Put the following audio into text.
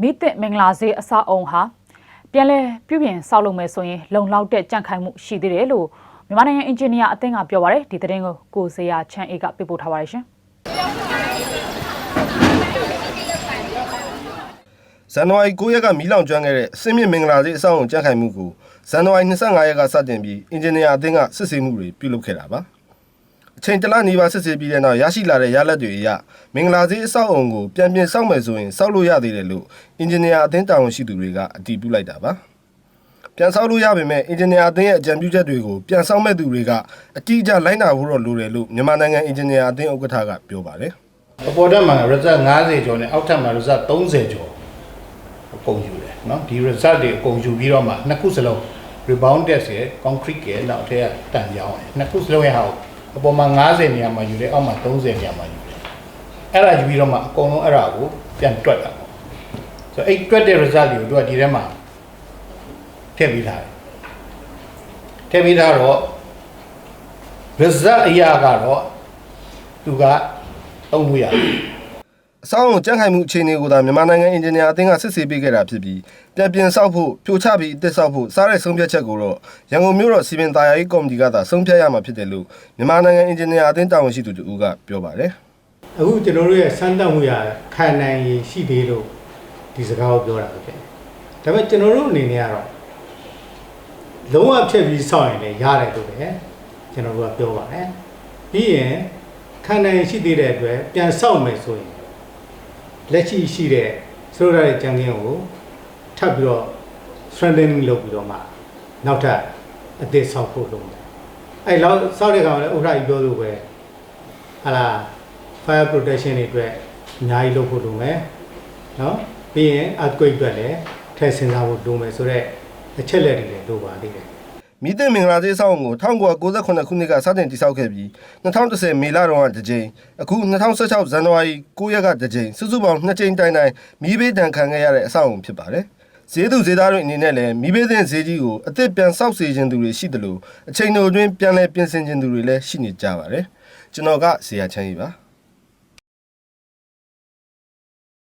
မိသစ်မင်္ဂလာဈေးအဆောက်အုံဟာပြန်လဲပြုပြင်ဆောက်လုပ်မယ်ဆိုရင်လုံလောက်တဲ့ကြန့်ခိုင်မှုရှိသေးတယ်လို့မြန်မာနိုင်ငံအင်ဂျင်နီယာအသင်းကပြောပါရယ်ဒီသတင်းကိုကိုစေယာချန်အေးကပြပို့ထားပါရရှင်ဇန်နဝါရီ9ရက်ကမီးလောင်ကျွမ်းခဲ့တဲ့အစင်းမြင့်မင်္ဂလာစေးအဆောက်အုံကြန့်ခိုင်မှုကိုဇန်နဝါရီ25ရက်ကစတင်ပြီးအင်ဂျင်နီယာအသင်းကစစ်ဆေးမှုတွေပြုလုပ်ခဲ့တာပါ အချိန်တလနီးပါးစစ်ဆေးပြီးတဲ့နောက်ရရှိလာတဲ့ရလဒ်တွေအရမင်္ဂလာစေးအဆောက်အုံကိုပြန်ပြင်ဆောက်မယ်ဆိုရင်ဆောက်လို့ရသေးတယ်လို့အင်ဂျင်နီယာအသင်းတာဝန်ရှိသူတွေကအတည်ပြုလိုက်တာပါပြန်ဆောက်လို့ရပေမဲ့အင်ဂျင်နီယာအသင်းရဲ့အကြံပြုချက်တွေကိုပြန်ဆောက်မဲ့သူတွေကအတိအကျလိုက်နာဖို့တော့လိုတယ်လို့မြန်မာနိုင်ငံအင်ဂျင်နီယာအသင်းဥက္ကဋ္ဌကပြောပါတယ် အပေါ်တက်မှာ result 50ကျော်နဲ့အောက်ထပ်မှာ result 30ကျော်အကုန်ယူတယ်เนาะဒီ result တွေအကုန်ယူပြီးတော့မှနှစ်ခုစလုံး rebound test ရယ် concrete ရယ်နောက်ထပ်တန်ကြောင်းရယ်နှစ်ခုစလုံးရဲ့ဟာကို အပေါ်မှာ90နေရာမှာယူတယ်အောက်မှာ30နေရာမှာယူတယ်အဲ့ဒါယူပြီးတော့မှအကုန်လုံးအဲ့ဒါကိုပြန်တွက်တာပေါ့ဆိုတော့အဲ့တွက်တဲ့ result တွေကိုတို့ကဒီထဲမှာထည့်ပြီးထားတယ်ထည့်ပြီးထားတော့ result အရာကတော့သူကသုံးလို့ရတယ် အဆောက်အုံကြန့်ခိုင်မှုအခြေအနေကိုသာမြန်မာနိုင်ငံအင်ဂျင်နီယာအသင်းကစစ်ဆေးပေးခဲ့တာဖြစ်ပြီးပြန်ပြင်ဆောက်ဖို့ဖြိုချပြီးအသစ်ဆောက်ဖို့စားတဲ့ဆုံးဖြတ်ချက်ကိုတော့ရန်ကုန်မြို့တော်စီမံသားရေးကော်မတီကသာဆုံးဖြတ်ရမှာဖြစ်တယ်လို့မြန်မာနိုင်ငံအင်ဂျင်နီယာအသင်းတာဝန်ရှိသူတူကပြောပါတယ်အခုကျွန်တော်တို့ရဲ့စမ်းသပ်မှုရခံနိုင်ရည်ရှိသေးလို့ဒီစကားကိုပြောတာပဲဖြစ်တယ်ဒါပေမဲ့ကျွန်တော်တို့အနေနဲ့ကတော့လုံးဝဖြတ်ပြီးစောင့်ရင်လည်းရတယ်လို့ပဲကျွန်တော်တို့ကပြောပါတယ်ပြီးရင်ခံနိုင်ရည်ရှိသေးတဲ့အတွက်ပြန်စောင့်မယ်ဆိုရင် လက်ရှိရှိတဲ့ဆိုလိုရတဲ့ကြံခင်းကိုထပ်ပြီးတော့ strengthening လုပ်ပြီးတော့မှနောက်ထပ်အသေးဆောက်ဖို့လုပ်တယ်အဲ့လောက်ဆောက်တဲ့ကောင်လည်းဥထကြီးပြောလို့ပဲဟာလား fire protection တွေအတွက်အများကြီးလုပ်ဖို့လုပ်မယ်နော်ပြီးရင် earthquake အတွက်လည်းထည့်စဉ်းစားဖို့လုပ်မယ်ဆိုတော့အချက်လက်တွေလည်းလိုပါသေးတယ် မိသင့်မင်္ဂလာသေးဆောက်အုံကို1998ခုနှစ်ကစတင်တည်ဆောက်ခဲ့ပြီး2010မေလတုန်းကတစ်ကြိမ်အခု2016ဇန်နဝါရီ9ရက်ကတစ်ကြိမ်စုစုပေါင်း2ကြိမ်တိုင်တိုင်မီးဘေးဒဏ်ခံခဲ့ရတဲ့အဆောက်အုံဖြစ်ပါတယ်ဈေးသူဈေးသားတွေအနေနဲ့လည်းမိဘသင့်ဈေးကြီးကိုအသစ်ပြန်ဆောက်စေခြင်းသူတွေရှိတယ်လို့အချိန်တိုအတွင်းပြန်လည်ပြင်ဆင်ခြင်းသူတွေလည်းရှိနေကြပါတယ်ကျွန်တော်ကဇေယျချမ်းကြီးပါ